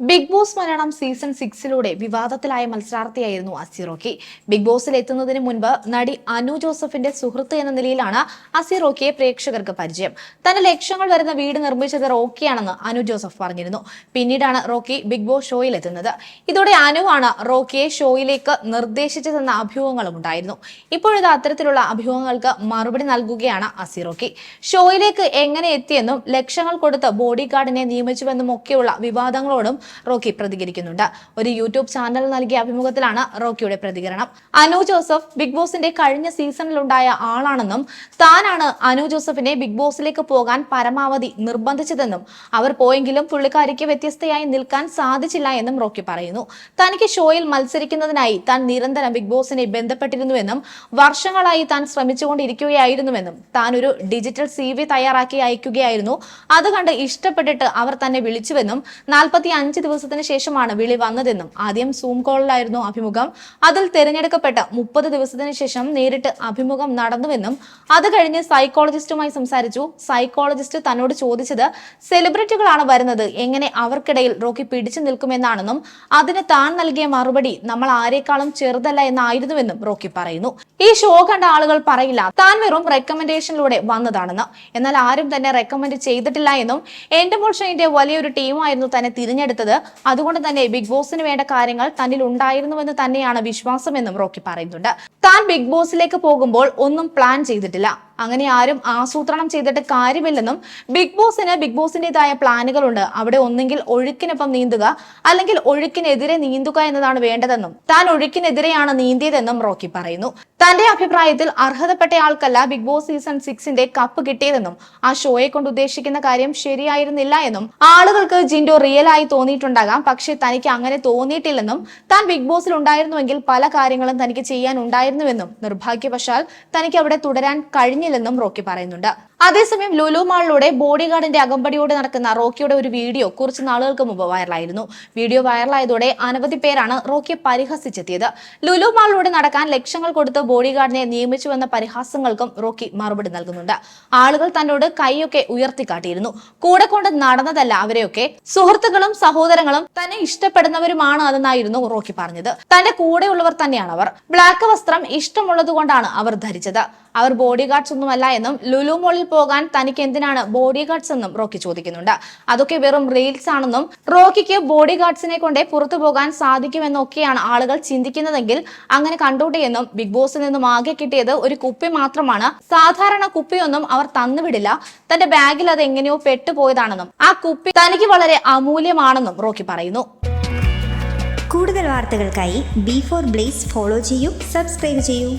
Big Boss Malayalam season സിക്സിലൂടെ വിവാദത്തിലായ മത്സരാർത്ഥിയായിരുന്നു അസിറോക്കി ബിഗ് ബോസിൽ എത്തുന്നതിന് മുൻപ് നടി അനു ജോസഫിന്റെ സുഹൃത്ത് എന്ന നിലയിലാണ് അസിറോക്കിയെ പ്രേക്ഷകർക്ക് പരിചയം. തന്റെ ലക്ഷ്യങ്ങൾ വരുന്ന വീട് നിർമ്മിച്ചത് റോക്കിയാണെന്ന് അനു ജോസഫ് പറഞ്ഞിരുന്നു. പിന്നീടാണ് റോക്കി ബിഗ് ബോസ് ഷോയിൽ എത്തുന്നത്. ഇതോടെ ആണ് റോക്കിയെ ഷോയിലേക്ക് നിർദ്ദേശിച്ചതെന്ന അഭ്യൂഹങ്ങളും ഉണ്ടായിരുന്നു. ഇപ്പോഴിത് അത്തരത്തിലുള്ള അഭ്യൂഹങ്ങൾക്ക് മറുപടി നൽകുകയാണ് അസിറോക്കി ഷോയിലേക്ക് എങ്ങനെ എത്തിയെന്നും ലക്ഷങ്ങൾ കൊടുത്ത് ബോഡി ഗാർഡിനെ നിയമിച്ചുവെന്നും ഒക്കെയുള്ള വിവാദങ്ങളോടും റോക്കി പ്രതികരിക്കുന്നുണ്ട്. ഒരു യൂട്യൂബ് ചാനൽ നൽകിയ അഭിമുഖത്തിലാണ് റോക്കിയുടെ പ്രതികരണം. അനു ജോസഫ് ബിഗ് ബോസിന്റെ കഴിഞ്ഞ സീസണിലുണ്ടായ ആളാണെന്നും താനാണ് അനു ജോസഫിനെ ബിഗ് ബോസിലേക്ക് പോകാൻ പരമാവധി നിർബന്ധിച്ചതെന്നും അവർ പോയെങ്കിലും പുള്ളിക്കാരിക്ക് വ്യത്യസ്തയായി നിൽക്കാൻ സാധിച്ചില്ല എന്നും റോക്കി പറയുന്നു. തനിക്ക് ഷോയിൽ മത്സരിക്കുന്നതിനായി താൻ നിരന്തരം ബിഗ് ബോസിനെ ബന്ധപ്പെട്ടിരുന്നുവെന്നും വർഷങ്ങളായി താൻ ശ്രമിച്ചുകൊണ്ടിരിക്കുകയായിരുന്നുവെന്നും താൻ ഒരു ഡിജിറ്റൽ സി വി തയ്യാറാക്കി അയക്കുകയായിരുന്നു. അത് കണ്ട് ഇഷ്ടപ്പെട്ടിട്ട് അവർ തന്നെ വിളിച്ചുവെന്നും നാൽപ്പത്തി അഞ്ച് ദിവസത്തിന് ശേഷമാണ് വിളി വന്നതെന്നും ആദ്യം സൂം കോളിലായിരുന്നു അഭിമുഖം. അതിൽ തെരഞ്ഞെടുക്കപ്പെട്ട മുപ്പത് ദിവസത്തിന് ശേഷം നേരിട്ട് അഭിമുഖം നടന്നുവെന്നും അത് കഴിഞ്ഞ് സൈക്കോളജിസ്റ്റുമായി സംസാരിച്ചു. സൈക്കോളജിസ്റ്റ് തന്നോട് ചോദിച്ചത് സെലിബ്രിറ്റികളാണ് വരുന്നത്. എങ്ങനെ അവർക്കിടയിൽ റോക്കി പിടിച്ചു നിൽക്കുമെന്നാണെന്നും അതിന് താൻ നൽകിയ മറുപടി നമ്മൾ ആരെക്കാളും ചെറുതല്ല എന്നായിരുന്നുവെന്നും റോക്കി പറയുന്നു. ഈ ഷോ കണ്ട ആളുകൾ പറയില്ല. താൻ വെറും റെക്കമെൻഡേഷനിലൂടെ വന്നതാണെന്ന്. എന്നാൽ ആരും തന്നെ റെക്കമെൻഡ് ചെയ്തിട്ടില്ല എന്നും എന്റെ മോഷന്റെ വലിയൊരു ടീമായിരുന്നു തന്നെ തിരഞ്ഞെടുത്തത് അതുകൊണ്ട് തന്നെ ബിഗ് ബോസിന് വേണ്ട കാര്യങ്ങൾ തന്നിൽ ഉണ്ടായിരുന്നുവെന്ന് തന്നെയാണ് വിശ്വാസമെന്നും റോക്കി പറയുന്നുണ്ട്. താൻ ബിഗ് ബോസിലേക്ക് പോകുമ്പോൾ ഒന്നും പ്ലാൻ ചെയ്തിട്ടില്ല. അങ്ങനെ ആരും ആസൂത്രണം ചെയ്തിട്ട് കാര്യമില്ലെന്നും ബിഗ് ബോസിന് ബിഗ് ബോസിന്റെതായ പ്ലാനുകളുണ്ട്. അവിടെ ഒന്നെങ്കിൽ ഒഴുക്കിനൊപ്പം നീന്തുക അല്ലെങ്കിൽ ഒഴുക്കിനെതിരെ നീന്തുക എന്നതാണ് വേണ്ടതെന്നും താൻ ഒഴുക്കിനെതിരെയാണ് നീന്തിയതെന്നും റോക്കി പറയുന്നു. തന്റെ അഭിപ്രായത്തിൽ അർഹതപ്പെട്ട ആൾക്കല്ല ബിഗ് ബോസ് സീസൺ സിക്സിന്റെ കപ്പ് കിട്ടിയതെന്നും ആ ഷോയെ കൊണ്ട് ഉദ്ദേശിക്കുന്ന കാര്യം ശരിയായിരുന്നില്ല എന്നും ആളുകൾക്ക് ജിൻഡോ റിയൽ ആയി തോന്നിയിട്ടുണ്ടാകാം പക്ഷെ തനിക്ക് അങ്ങനെ തോന്നിയിട്ടില്ലെന്നും താൻ ബിഗ് ബോസിൽ ഉണ്ടായിരുന്നുവെങ്കിൽ പല കാര്യങ്ങളും തനിക്ക് ചെയ്യാൻ ഉണ്ടായിരുന്നുവെന്നും നിർഭാഗ്യവശാൽ തനിക്ക് അവിടെ തുടരാൻ കഴിഞ്ഞില്ലെന്നും റോക്കി പറയുന്നുണ്ട്. അതേസമയം ലുലു മാളിലൂടെ ബോഡി ഗാർഡിന്റെ അകമ്പടിയോടെ നടക്കുന്ന റോക്കിയുടെ ഒരു വീഡിയോ കുറച്ച് നാളുകൾക്ക് മുമ്പ് വൈറലായിരുന്നു. വീഡിയോ വൈറലായതോടെ അനവധി പേരാണ് റോക്കിയെ പരിഹസിച്ചെത്തിയത്. ലുലു മാളിലൂടെ നടക്കാൻ ലക്ഷങ്ങൾ കൊടുത്ത് ബോഡി ഗാർഡിനെ നിയമിച്ചുവെന്ന പരിഹാസങ്ങൾക്കും റോക്കി മറുപടി നൽകുന്നുണ്ട്. ആളുകൾ തന്നോട് കൈയൊക്കെ ഉയർത്തിക്കാട്ടിയിരുന്നു. കൂടെ കൊണ്ട് നടന്നതല്ല അവരെയൊക്കെ. സുഹൃത്തുക്കളും സഹോദരങ്ങളും തന്നെ ഇഷ്ടപ്പെടുന്നവരുമാണ് അതെന്നായിരുന്നു റോക്കി പറഞ്ഞത്. തന്റെ കൂടെയുള്ളവർ തന്നെയാണ് അവർ. ബ്ലാക്ക് വസ്ത്രം ഇഷ്ടമുള്ളത് കൊണ്ടാണ് അവർ ധരിച്ചത്. അവർ ബോഡി ഗാർഡ്സ് ഒന്നുമല്ല എന്നും ലുലു മോളിൽ പോകാൻ തനിക്ക് എന്തിനാണ് ബോഡി ഗാർഡ്സ് എന്നും റോക്കി ചോദിക്കുന്നുണ്ട്. അതൊക്കെ വെറും റീൽസ് ആണെന്നും റോക്കിക്ക് ബോഡി ഗാർഡ്സിനെ കൊണ്ടേ പുറത്തു പോകാൻ സാധിക്കുമെന്നൊക്കെയാണ് ആളുകൾ ചിന്തിക്കുന്നതെങ്കിൽ അങ്ങനെ കണ്ടോട്ടെ എന്നും ബിഗ് ബോസിൽ നിന്നും ആകെ കിട്ടിയത് ഒരു കുപ്പി മാത്രമാണ്. സാധാരണ കുപ്പിയൊന്നും അവർ തന്നുവിടില്ല. തന്റെ ബാഗിൽ അത് എങ്ങനെയോ പെട്ടുപോയതാണെന്നും ആ കുപ്പി തനിക്ക് വളരെ അമൂല്യമാണെന്നും റോക്കി പറയുന്നു. കൂടുതൽ വാർത്തകൾക്കായി ബി ഫോർ ബ്ലേസ് ഫോളോ ചെയ്യൂ സബ്സ്ക്രൈബ് ചെയ്യൂ.